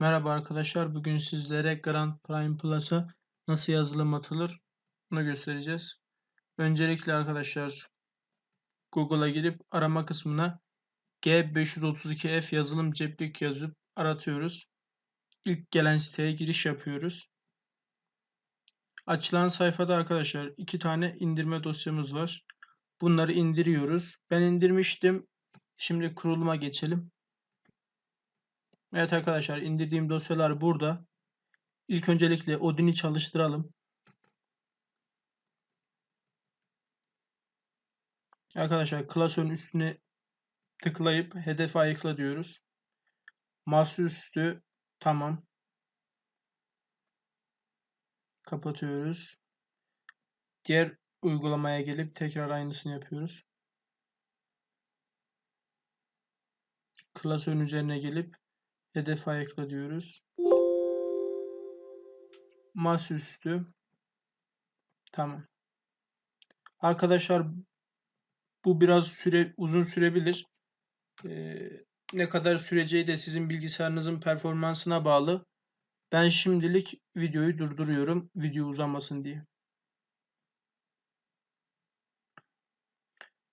Merhaba arkadaşlar. Bugün sizlere Grand Prime Plus'a nasıl yazılım atılır bunu göstereceğiz. Öncelikle arkadaşlar Google'a girip arama kısmına G532F yazılım ceplik yazıp aratıyoruz. İlk gelen siteye giriş yapıyoruz. Açılan sayfada arkadaşlar iki tane indirme dosyamız var. Bunları indiriyoruz. Ben indirmiştim. Şimdi kuruluma geçelim. Evet arkadaşlar indirdiğim dosyalar burada. İlk öncelikle Odin'i çalıştıralım. Arkadaşlar klasörün üstüne tıklayıp hedefe ayıkla diyoruz. Masaüstü tamam. Kapatıyoruz. Diğer uygulamaya gelip tekrar aynısını yapıyoruz. Klasörün üzerine gelip hedefe ayıkla diyoruz. Masaüstü tamam. Arkadaşlar bu biraz süre uzun sürebilir. Ee, ne kadar süreceği de sizin bilgisayarınızın performansına bağlı. Ben şimdilik videoyu durduruyorum. Video uzamasın diye.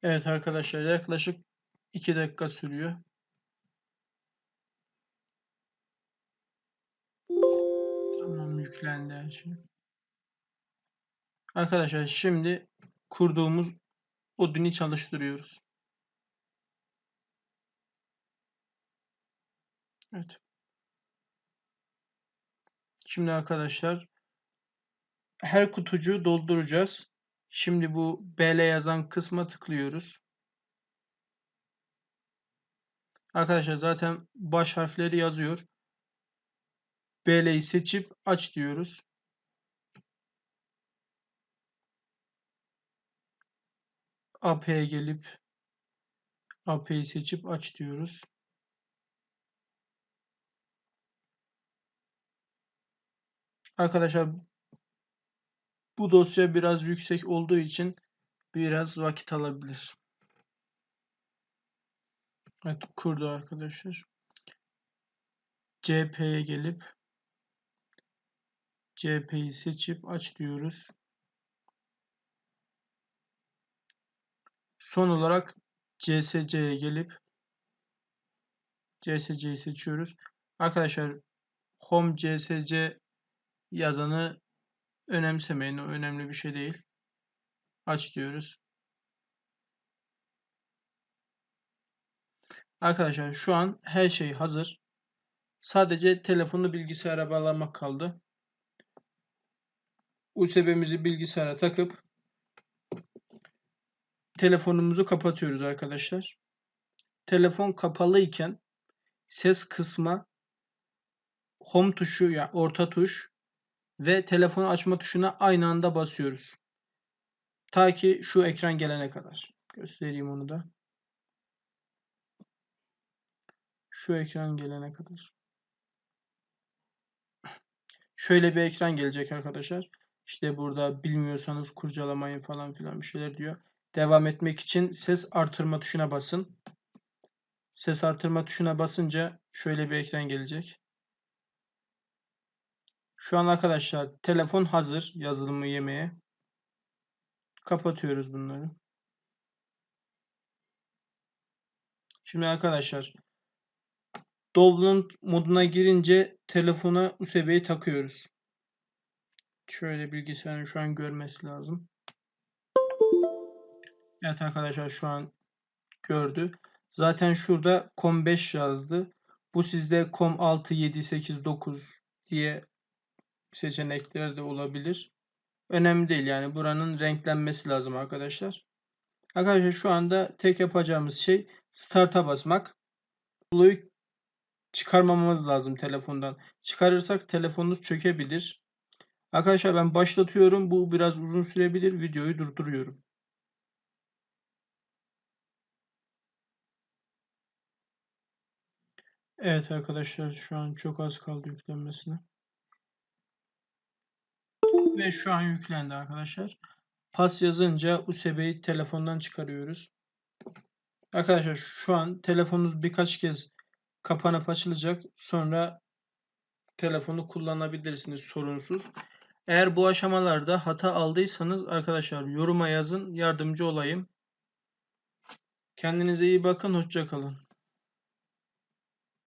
Evet arkadaşlar yaklaşık 2 dakika sürüyor. Tamam yüklendi her şey. Arkadaşlar şimdi kurduğumuz Odin'i çalıştırıyoruz. Evet. Şimdi arkadaşlar her kutucuğu dolduracağız. Şimdi bu BL yazan kısma tıklıyoruz. Arkadaşlar zaten baş harfleri yazıyor. BL'yi seçip aç diyoruz. AP'ye gelip AP'yi seçip aç diyoruz. Arkadaşlar bu dosya biraz yüksek olduğu için biraz vakit alabilir. Evet kurdu arkadaşlar. CP'ye gelip CP'yi seçip aç diyoruz. Son olarak CSC'ye gelip CSC'yi seçiyoruz. Arkadaşlar Home CSC yazanı önemsemeyin. O önemli bir şey değil. Aç diyoruz. Arkadaşlar şu an her şey hazır. Sadece telefonu bilgisayara bağlamak kaldı. USB'mizi bilgisayara takıp telefonumuzu kapatıyoruz arkadaşlar. Telefon kapalı iken ses kısma home tuşu ya yani orta tuş ve telefonu açma tuşuna aynı anda basıyoruz. Ta ki şu ekran gelene kadar. Göstereyim onu da. Şu ekran gelene kadar. Şöyle bir ekran gelecek arkadaşlar. İşte burada bilmiyorsanız kurcalamayın falan filan bir şeyler diyor. Devam etmek için ses artırma tuşuna basın. Ses artırma tuşuna basınca şöyle bir ekran gelecek. Şu an arkadaşlar telefon hazır yazılımı yemeye. Kapatıyoruz bunları. Şimdi arkadaşlar Download moduna girince telefona USB'yi takıyoruz. Şöyle bilgisayarın şu an görmesi lazım. Evet arkadaşlar şu an gördü. Zaten şurada COM5 yazdı. Bu sizde COM6, 7, 8, 9 diye seçenekler de olabilir. Önemli değil yani buranın renklenmesi lazım arkadaşlar. Arkadaşlar şu anda tek yapacağımız şey start'a basmak. Blue'yu çıkarmamamız lazım telefondan. Çıkarırsak telefonunuz çökebilir. Arkadaşlar ben başlatıyorum. Bu biraz uzun sürebilir. Videoyu durduruyorum. Evet arkadaşlar şu an çok az kaldı yüklenmesine. Ve şu an yüklendi arkadaşlar. Pas yazınca USB'yi telefondan çıkarıyoruz. Arkadaşlar şu an telefonunuz birkaç kez kapanıp açılacak. Sonra telefonu kullanabilirsiniz sorunsuz. Eğer bu aşamalarda hata aldıysanız arkadaşlar yoruma yazın yardımcı olayım. Kendinize iyi bakın hoşça kalın.